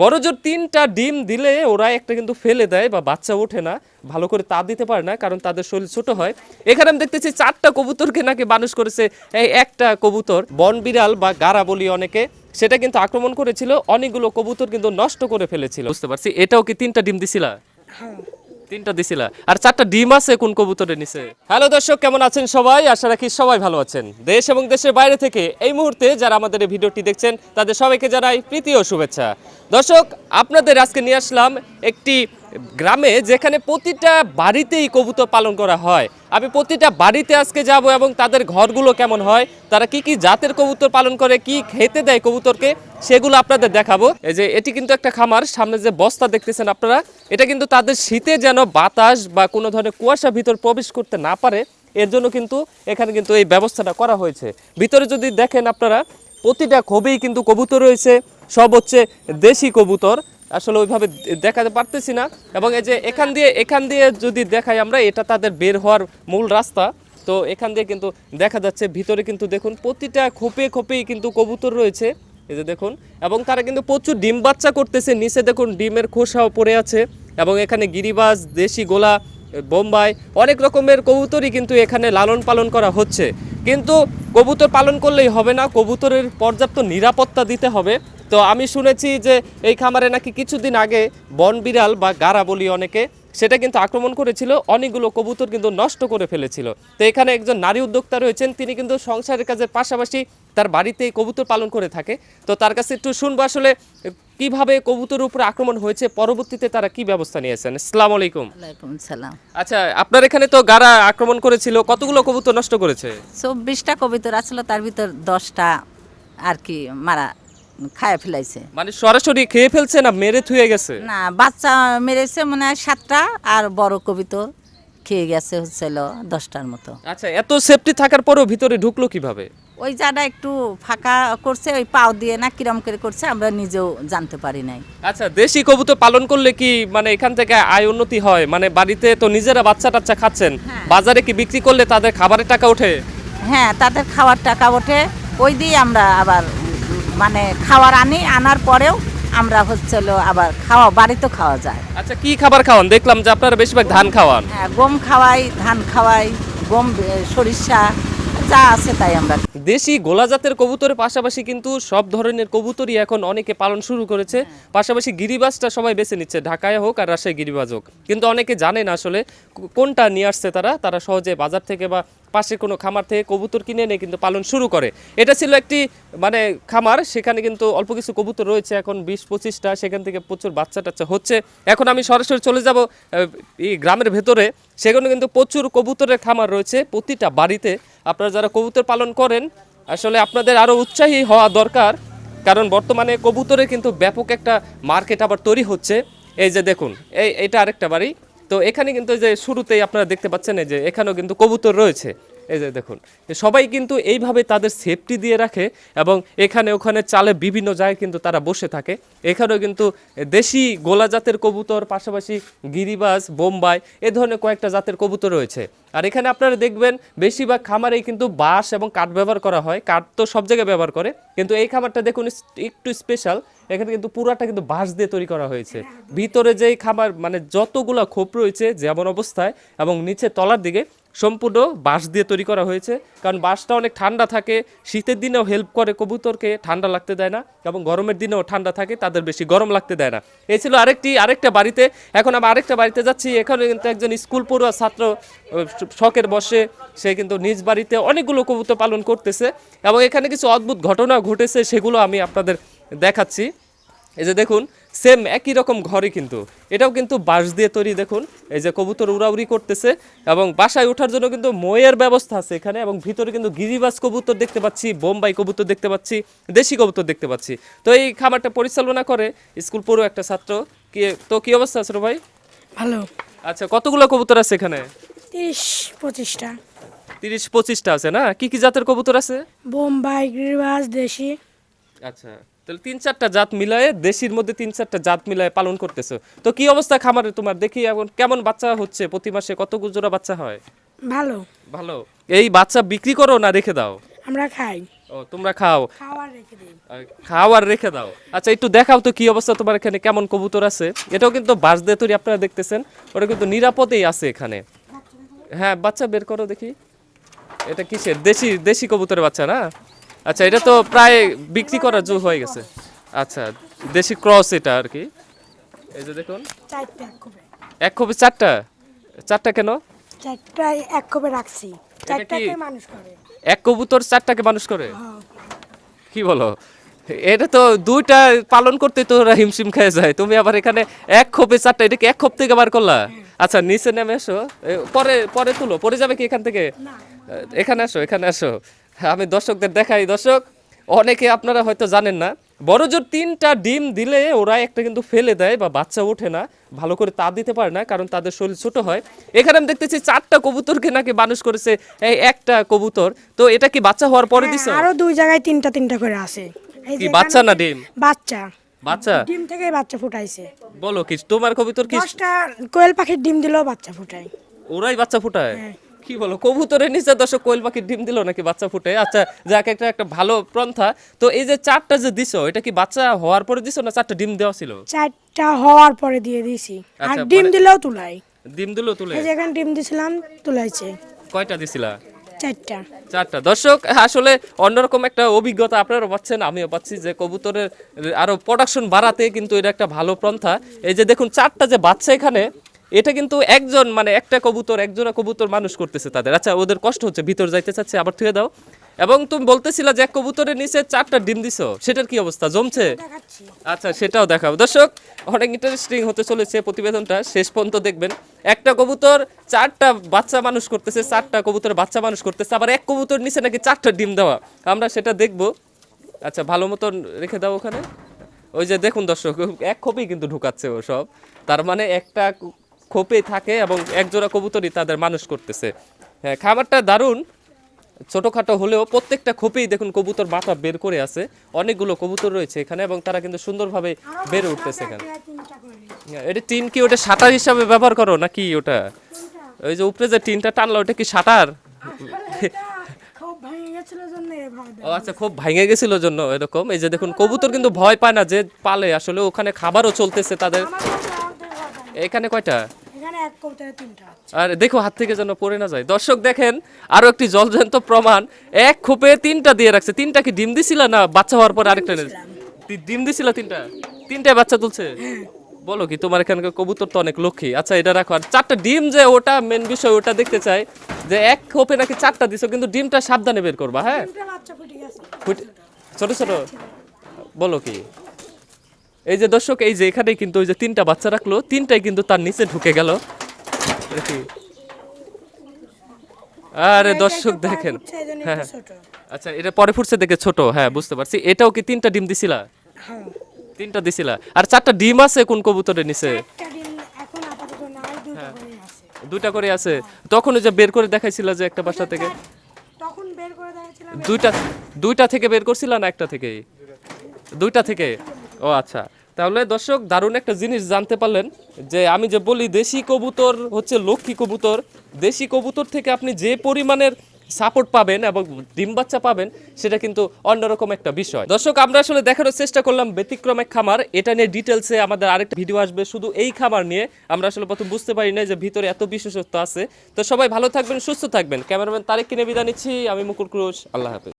বড় জোর তিনটা ডিম দিলে ওরা একটা কিন্তু ফেলে দেয় বা বাচ্চা ওঠে না, ভালো করে তা দিতে পারে না, কারণ তাদের শরীর ছোট হয়। এখানে আমি দেখতেছি চারটা কবুতরকে নাকি মানুষ করেছে, এই একটা কবুতর, বন বিড়াল বা গারা বলি অনেকে, সেটা কিন্তু আক্রমণ করেছিল, অনেকগুলো কবুতর কিন্তু নষ্ট করে ফেলেছিল। বুঝতে পারছি, এটাও কি তিনটা ডিম দিছিলা? তিনটা দিছিলা। আর চারটা ডিম আছে কোন কবুতরের নিচে হ্যালো দর্শক, কেমন আছেন সবাই? আশা রাখি সবাই ভালো আছেন। দেশ এবং দেশের বাইরে থেকে এই মুহূর্তে যারা আমাদের এই ভিডিওটি দেখছেন, তাদের সবাইকে জানাই প্রীতি ও শুভেচ্ছা। দর্শক, আপনাদের আজকে নিয়ে আসলাম একটি গ্রামে যেখানে প্রতিটা বাড়িতেই কবুতর পালন করা হয়, আমি প্রতিটা বাড়িতে আজকে যাব এবং তাদের ঘরগুলো কেমন হয়, তারা কি কি জাতের কবুতর পালন করে, কি খেতে দেয় কবুতরকে, সেগুলো আপনাদের দেখাবো। এই যে এটি কিন্তু একটা খামার, সামনে যে বস্তা দেখতেছেন আপনারা, এটা কিন্তু তাদের শীতে যেন বাতাস বা কোনো ধরনের কুয়াশা ভিতর প্রবেশ করতে না পারে, এর জন্য কিন্তু এখানে কিন্তু এই ব্যবস্থাটা করা হয়েছে। ভিতরে যদি দেখেন আপনারা, প্রতিটা খোবেই কিন্তু কবুতর রয়েছে, সব হচ্ছে দেশি কবুতর। আসলে ওইভাবে দেখাতে পারতেছি না। এবং এই যে এখান দিয়ে এখান দিয়ে যদি দেখাই আমরা, এটা তাদের বের হওয়ার মূল রাস্তা। তো এখান দিয়ে কিন্তু দেখা যাচ্ছে, ভিতরে কিন্তু দেখুন, প্রতিটা খোপে খোপেই কিন্তু কবুতর রয়েছে। এই যে দেখুন, এবং তারা কিন্তু প্রচুর ডিম বাচ্চা করতেছে। নিচে দেখুন, ডিমের খোসাও পড়ে আছে। এবং এখানে গিরিবাজ, দেশি গোলা, বোম্বাই, অনেক রকমের কবুতরই কিন্তু এখানে লালন পালন করা হচ্ছে। কিন্তু কবুতর পালন করলেই হবে না। কবুতরের পর্যাপ্ত নিরাপত্তা দিতে হবে। তো আমি শুনেছি যে এই খামারে নাকি কিছুদিন আগে বন বিড়াল বা গারা বলি অনেকে সেটা কিন্তু আক্রমণ করেছিল অনেকগুলো কবুতর কিন্তু নষ্ট করে ফেলেছিল। তো এখানে একজন নারী উদ্যোক্তা রয়েছেন তিনি কিন্তু সংসারের কাজের পাশাপাশি তার বাড়িতে কবুতর পালন করে থাকে। তো তার কাছে একটু শুনব আসলে কীভাবে কবুতরের উপরে আক্রমণ হয়েছে পরবর্তীতে তারা কি ব্যবস্থা নিয়েছেন? আসসালামু আলাইকুম। সালাম আচ্ছা আপনার এখানে তো গারা আক্রমণ করেছিল কতগুলো কবুতর নষ্ট করেছে? চব্বিশটা কবিতর আসলে তার ভিতর দশটা আর কি মারা খায় ফেলাইছে। মানে সরাসরি খেয়ে ফেলছে না মেরে থুয়ে গেছে? না বাচ্চা মেরেছে মনে সাতটা আর বড় কবিতর খেয়ে গেছে হচ্ছিল দশটার মতো। আচ্ছা এত সেফটি থাকার পরেও ভিতরে ঢুকলো কীভাবে? ওই জায়গা একটু ফাঁকা করছে ওই পাও দিয়ে না কিরম করে করছে আমরা নিজেও জানতে পারি নাই। আচ্ছা দেশি কবুতর পালন করলে কি মানে এখান থেকে আয় উন্নতি হয়? মানে বাড়িতে তো নিজেরা বাচ্চা টাচ্চা খাচ্ছেন হ্যাঁ। বাজারে কি বিক্রি করলে তাদের খাবারের টাকা ওঠে? হ্যাঁ তাদের খাওয়ার টাকা ওঠে ওই দিয়ে আমরা আবার মানে খাওয়ার আনি আনার পরেও আমরা হচ্ছে আবার খাওয়া বাড়িতে খাওয়া যায়। আচ্ছা কি খাবার খাওয়ান? দেখলাম যে আপনারা বেশিরভাগ ধান খাওয়ান। হ্যাঁ গম খাওয়াই ধান খাওয়াই গম সরিষা যা আছে তাই আমরা দেশি গোলা জাতের কবুতরের পাশাপাশি কিন্তু সব ধরনের কবুতরই এখন অনেকে পালন শুরু করেছে। পাশাপাশি গিরিবাজটা সবাই বেছে নিচ্ছে, ঢাকায় হোক আর রাজশাহী গিরিবাজ হোক। কিন্তু অনেকে জানে না আসলে কোনটা নিয়ে আসছে তারা। তারা সহজে বাজার থেকে বা পাশে কোনো খামার থেকে কবুতর কিনে এনে কিন্তু পালন শুরু করে। এটা ছিল একটি মানে খামার। সেখানে কিন্তু অল্প কিছু কবুতর রয়েছে এখন, বিশ পঁচিশটা। সেখান থেকে প্রচুর বাচ্চা টাচ্চা হচ্ছে। এখন আমি সরাসরি চলে যাব এই গ্রামের ভেতরে। সেখানে কিন্তু প্রচুর কবুতরের খামার রয়েছে প্রতিটা বাড়িতে। আপনারা যারা কবুতর পালন করেন আসলে আপনাদের আরও উৎসাহী হওয়া দরকার, কারণ বর্তমানে কবুতরে কিন্তু ব্যাপক একটা মার্কেট আবার তৈরি হচ্ছে। এই যে দেখুন, এই, এটা আরেকটা বাড়ি। তো এখানে কিন্তু যে শুরুতেই আপনারা দেখতে পাচ্ছেন, এই যে এখানেও কিন্তু কবুতর রয়েছে। এই যে দেখুন সবাই কিন্তু এইভাবে তাদের সেফটি দিয়ে রাখে এবং এখানে ওখানে চালে বিভিন্ন জায়গায় কিন্তু তারা বসে থাকে। এখানেও কিন্তু দেশি গোলা জাতের কবুতর, পাশাপাশি গিরিবাজ, বোম্বাই, এ ধরনের কয়েকটা জাতের কবুতর রয়েছে। আর এখানে আপনারা দেখবেন বেশিরভাগ খামারেই কিন্তু বাঁশ এবং কাঠ ব্যবহার করা হয়। কাঠ তো সব জায়গায় ব্যবহার করে, কিন্তু এই খামারটা দেখুন একটু স্পেশাল এখানে কিন্তু পুরাটা কিন্তু বাঁশ দিয়ে তৈরি করা হয়েছে। ভিতরে যেই খামার মানে যতগুলা খোপ রয়েছে যেমন অবস্থায় এবং নিচে তলার দিকে সম্পূর্ণ বাঁশ দিয়ে তৈরি করা হয়েছে। কারণ বাঁশটা অনেক ঠান্ডা থাকে, শীতের দিনেও হেল্প করে, কবুতরকে ঠান্ডা লাগতে দেয় না এবং গরমের দিনেও ঠান্ডা থাকে, তাদের বেশি গরম লাগতে দেয় না। এই ছিল আরেকটি, আরেকটা বাড়িতে। এখন আমি আরেকটা বাড়িতে যাচ্ছি। এখানে কিন্তু একজন স্কুল পড়ুয়া ছাত্র শখের বসে, সে কিন্তু নিজ বাড়িতে অনেকগুলো কবুতর পালন করতেছে এবং এখানে কিছু অদ্ভুত ঘটনা ঘটেছে, সেগুলো আমি আপনাদের দেখাচ্ছি। এই যে দেখুন সেম একই রকম ঘরই কিন্তু। এটাও কিন্তু বাঁশ দিয়ে তৈরি দেখুন। এই যে কবুতর উড়াউড়ি করতেছে এবং বাসায় ওঠার জন্য কিন্তু ময়ের ব্যবস্থা আছে এখানে এবং ভিতরে কিন্তু গিরিবাজ কবুতর দেখতে পাচ্ছি বোম্বাই কবুতর দেখতে পাচ্ছি দেশি কবুতর দেখতে পাচ্ছি। তো এই খামারটা পরিচালনা করে স্কুল পড়ো একটা ছাত্র। কি তো কি অবস্থা আছে ভাই? ভালো। আচ্ছা কতগুলো কবুতর আছে এখানে? তিরিশ পঁচিশটা। তিরিশ পঁচিশটা আছে না? কি কি জাতের কবুতর আছে? বোম্বাই গিরিবাজ দেশি। আচ্ছা। তাহলে তিন চারটা জাত মিলায়ে দেশির মধ্যে তিন চারটা জাত মিলায়ে পালন করতেছো। তো কি অবস্থা খামারে তোমার? দেখি এখন কেমন বাচ্চা হচ্ছে? প্রতি মাসে কত জোড়া বাচ্চা হয়? ভালো। ভালো। এই বাচ্চা বিক্রি করো না রেখে দাও? আমরা খাই। ও তোমরা খাও। খাও আর রেখে দাও। আচ্ছা একটু দেখাও তো কি অবস্থা তোমার এখানে কেমন কবুতর আছে? এটাও কিন্তু বাঁশ দিয়ে তৈরি আপনারা দেখতেছেন। ওটা কিন্তু নিরাপদেই আছে এখানে। হ্যাঁ বাচ্চা বের করো দেখি। এটা কিসের? দেশি দেশি কবুতরের বাচ্চা না? আচ্ছা এটা তো প্রায় বিক্রি করার জো হয়ে গেছে। আচ্ছা দেশি ক্রস এটা আর কি। এই যে দেখুন। চারটা এক কপি চারটা? চারটা কেন? চারটায় এক কোপে রাখছি। চারটাকে মানুষ করে। এক কবুতর চারটাকে মানুষ করে? হ্যাঁ। কি বলো? এটা তো দুইটা পালন করতে তো ওরা হিমশিম খেয়ে যায়। তুমি আবার এখানে এক খোপে চারটা এটা কি এক খোপ থেকে বার করলা? আচ্ছা নিচে নেমে এসো। পরে পরে তুলো। পরে যাবে কি এখান থেকে? এখানে আসো এখানে আসো। আমি দর্শকদের দেখাই দর্শক অনেকে আপনারা হয়তো জানেন না বড় জোর তিনটা ডিম দিলে ওরা একটা কিন্তু ফেলে দেয় বা বাচ্চা ওঠে না ভালো করে তা দিতে পারে না কারণ তাদের শরীর ছোট হয়। এখানে আমি দেখতেছি চারটা কবুতরকে নাকি মানুষ করেছে এই একটা কবুতর। তো এটা কি বাচ্চা হওয়ার পরে দিছো? আরও দুই জায়গায় তিনটা তিনটা করে আছে। এই কি বাচ্চা না ডিম? বাচ্চা। বাচ্চা? ডিম থেকে বাচ্চা ফুটাইছে। বলো কি তোমার কবুতর কি? দশটা কোয়েল পাখির ডিম দিলেও বাচ্চা ফুটায়। ওরাই বাচ্চা ফুটায়? হ্যাঁ। কি বলো কবুতরের নিচে দশক কোয়েল পাখির ডিম দিল নাকি বাচ্চা ফুটে? আচ্ছা যাক একটা একটা ভালো পন্থা। তো এই যে চারটা যে দিছো এটা কি বাচ্চা হওয়ার পরে দিছো না চারটা ডিম দেওয়া ছিল? চারটা হওয়ার পরে দিয়ে দিছি। আর আচ্ছা, ডিম দিলেও তুলাই। ডিম দিল তুলে? এই যে এখানে ডিম দিছিলাম তুলাইছে। কয়টা দিছিলা? চারটা। চারটা। দর্শক আসলে অন্যরকম একটা অভিজ্ঞতা আপনারা পাচ্ছেন আমিও পাচ্ছি যে কবুতরের আরও প্রোডাকশন বাড়াতে কিন্তু এটা একটা ভালো পন্থা। এই যে দেখুন চারটা যে বাচ্চা এখানে এটা কিন্তু একজন মানে একটা কবুতর একজোড়া কবুতর মানুষ করতেছে তাদের। আচ্ছা ওদের কষ্ট হচ্ছে ভিতর যাইতে চাচ্ছে আবার থুয়ে দাও। এবং তুমি বলতেছিলা যে এক কবুতরের নিচে চারটা ডিম দিছো সেটার কি অবস্থা জমছে? আচ্ছা সেটাও দেখাবো দর্শক অনেক ইন্টারেস্টিং হতে চলেছে প্রতিবেদনটা শেষ পর্যন্ত দেখবেন। একটা কবুতর চারটা বাচ্চা মানুষ করতেছে চারটা কবুতর বাচ্চা মানুষ করতেছে আবার এক কবুতর নিচে নাকি চারটা ডিম দেওয়া। আমরা সেটা দেখব। আচ্ছা ভালো মতন রেখে দাও ওখানে। ওই যে দেখুন দর্শক এক খোপেই কিন্তু ঢুকাচ্ছে ও সব। তার মানে একটা খোপেই থাকে এবং একজোড়া কবুতরই তাদের মানুষ করতেছে। হ্যাঁ খাবারটা দারুণ। ছোটখাটো হলেও প্রত্যেকটা খোপেই দেখুন কবুতর মাথা বের করে আছে। অনেকগুলো কবুতর রয়েছে এখানে এবং তারা কিন্তু সুন্দরভাবে বেড়ে উঠতেছে এখানে। হ্যাঁ, এটা টিন কি ওটা শাটার হিসাবে ব্যবহার করো নাকি ওটা? ওই যে উপরে যে টিনটা টানলো ওটা কি এভাবে ও আচ্ছা খুব ভাঙে গেছিল জন্য এরকম। এই যে দেখুন কবুতর কিন্তু ভয় পায় না যে পালে। আসলে ওখানে খাবারও চলতেছে তাদের। এখানে কয়টা? তিনটা আর দেখো হাত থেকে যেন পড়ে না যায়। দর্শক দেখেন আরও একটি জলজন্ত প্রমাণ। এক খোপে তিনটা দিয়ে রাখছে। তিনটা কি ডিম দিছিল না বাচ্চা হওয়ার পর আরেকটা ডিম দিছিল তিনটা? তিনটায় বাচ্চা তুলছে? বলো কি তোমার এখানকার কবুতর তো অনেক লক্ষ্মী। আচ্ছা এটা রাখো। আর চারটা ডিম যে ওটা মেন বিষয় ওটা দেখতে চাই যে এক খোপে নাকি চারটা দিছো কিন্তু ডিমটা সাবধানে বের করবা হ্যাঁ? তিনটা ছোট ছোট। বলো কি? এই যে দর্শক এই যে এখানে কিন্তু ওই যে তিনটা বাচ্চা রাখল তিনটাই কিন্তু তার নিচে ঢুকে গেল। দেখি। আরে দর্শক দেখেন। ফুটছে হ্যাঁ আচ্ছা এটা পরে ফুটছে দেখে ছোট। হ্যাঁ বুঝতে পারছি। এটাও কি তিনটা ডিম দিছিলা? হ্যাঁ। তিনটা দিছিলা। আর চারটা ডিম আছে কোন কবুতরের নিচে? একটা ডিম এখন আপাতত নাই দুটো করে আছে। দুইটা করে আছে? তখন ওই যে বের করে দেখাইছিলা যে একটা বাসা থেকে? তখন বের করে দুইটা দুইটা থেকে বের করছিলা না একটা থেকে দুইটা থেকে? ও আচ্ছা। তাহলে দর্শক, দারুণ একটা জিনিস জানতে পারলেন যে আমি যে বলি দেশি কবুতর হচ্ছে লক্ষ্মী কবুতর। দেশি কবুতর থেকে আপনি যে পরিমাণের সাপোর্ট পাবেন এবং ডিম বাচ্চা পাবেন, সেটা কিন্তু অন্যরকম একটা বিষয়। দর্শক, আমরা আসলে দেখানোর চেষ্টা করলাম ব্যতিক্রম এক খামার। এটা নিয়ে ডিটেলসে আমাদের আরেকটা ভিডিও আসবে শুধু এই খামার নিয়ে। আমরা আসলে প্রথম বুঝতে পারি না যে ভিতরে এত বিশেষত্ব আছে। তো সবাই ভালো থাকবেন, সুস্থ থাকবেন। ক্যামেরাম্যান তারেক কিনে বিদায় নিচ্ছি। আমি মুকুল ক্রোশ। আল্লাহ হাফেজ।